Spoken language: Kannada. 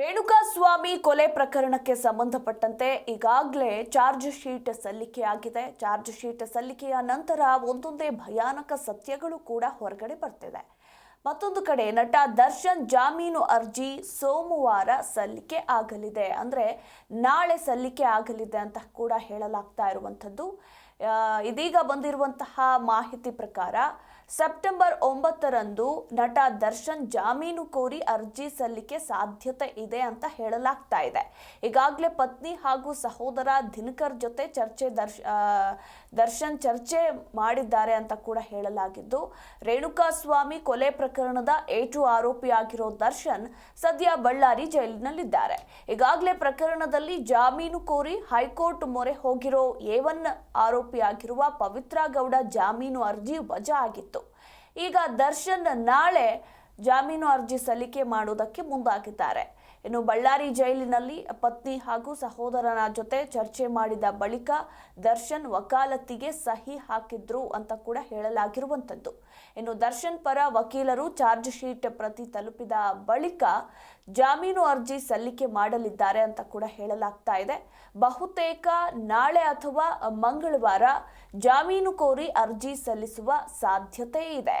ರೇಣುಕಾಸ್ವಾಮಿ ಕೊಲೆ ಪ್ರಕರಣಕ್ಕೆ ಸಂಬಂಧಪಟ್ಟಂತೆ ಈಗಾಗಲೇ ಚಾರ್ಜ್ ಶೀಟ್ ಸಲ್ಲಿಕೆಯಾಗಿದೆ ಚಾರ್ಜ್ ಶೀಟ್ ಸಲ್ಲಿಕೆಯ ನಂತರ ಒಂದೊಂದೇ ಭಯಾನಕ ಸತ್ಯಗಳು ಕೂಡ ಹೊರಗಡೆ ಬರ್ತಿದೆ. ಮತ್ತೊಂದು ಕಡೆ ನಟ ದರ್ಶನ್ ಜಾಮೀನು ಅರ್ಜಿ ಸೋಮವಾರ ಸಲ್ಲಿಕೆ ಆಗಲಿದೆ. ಅಂದರೆ ನಾಳೆ ಸಲ್ಲಿಕೆ ಆಗಲಿದೆ ಅಂತ ಕೂಡ ಹೇಳಲಾಗ್ತಾ ಇರುವಂಥದ್ದು. ಇದೀಗ ಬಂದಿರುವಂತಹ ಮಾಹಿತಿ ಪ್ರಕಾರ ಸೆಪ್ಟೆಂಬರ್ ಒಂಬತ್ತರಂದು ನಟ ದರ್ಶನ್ ಜಾಮೀನು ಕೋರಿ ಅರ್ಜಿ ಸಲ್ಲಿಕೆ ಸಾಧ್ಯತೆ ಇದೆ ಅಂತ ಹೇಳಲಾಗ್ತಾ ಇದೆ. ಈಗಾಗಲೇ ಪತ್ನಿ ಹಾಗೂ ಸಹೋದರ ದಿನಕರ್ ಜೊತೆ ಚರ್ಚೆ ದರ್ಶ ದರ್ಶನ್ ಚರ್ಚೆ ಮಾಡಿದ್ದಾರೆ ಅಂತ ಕೂಡ ಹೇಳಲಾಗಿದ್ದು, ರೇಣುಕಾಸ್ವಾಮಿ ಕೊಲೆ ಪ್ರಕರಣದ ಏಟು ಆರೋಪಿಯಾಗಿರೋ ದರ್ಶನ್ ಸದ್ಯ ಬಳ್ಳಾರಿ ಜೈಲಿನಲ್ಲಿದ್ದಾರೆ. ಈಗಾಗಲೇ ಪ್ರಕರಣದಲ್ಲಿ ಜಾಮೀನು ಕೋರಿ ಹೈಕೋರ್ಟ್ ಮೊರೆ ಹೋಗಿರೋ ಎ ಒನ್ ಆರೋಪಿಯಾಗಿರುವ ಪವಿತ್ರ ಗೌಡ ಜಾಮೀನು ಅರ್ಜಿ ವಜಾ ಆಗಿತ್ತು. ಈಗ ದರ್ಶನ್ ನಾಳೆ ಜಾಮೀನು ಅರ್ಜಿ ಸಲ್ಲಿಕೆ ಮಾಡುವುದಕ್ಕೆ ಮುಂದಾಗಿದ್ದಾರೆ. ಇನ್ನು ಬಳ್ಳಾರಿ ಜೈಲಿನಲ್ಲಿ ಪತ್ನಿ ಹಾಗೂ ಸಹೋದರನ ಜೊತೆ ಚರ್ಚೆ ಮಾಡಿದ ಬಳಿಕ ದರ್ಶನ್ ವಕಾಲತ್ತಿಗೆ ಸಹಿ ಹಾಕಿದ್ರು ಅಂತ ಕೂಡ ಹೇಳಲಾಗಿರುವಂಥದ್ದು. ಇನ್ನು ದರ್ಶನ್ ಪರ ವಕೀಲರು ಚಾರ್ಜ್ ಶೀಟ್ ಪ್ರತಿ ತಲುಪಿದ ಬಳಿಕ ಜಾಮೀನು ಅರ್ಜಿ ಸಲ್ಲಿಕೆ ಮಾಡಲಿದ್ದಾರೆ ಅಂತ ಕೂಡ ಹೇಳಲಾಗ್ತಾ ಇದೆ. ಬಹುತೇಕ ನಾಳೆ ಅಥವಾ ಮಂಗಳವಾರ ಜಾಮೀನು ಕೋರಿ ಅರ್ಜಿ ಸಲ್ಲಿಸುವ ಸಾಧ್ಯತೆ ಇದೆ.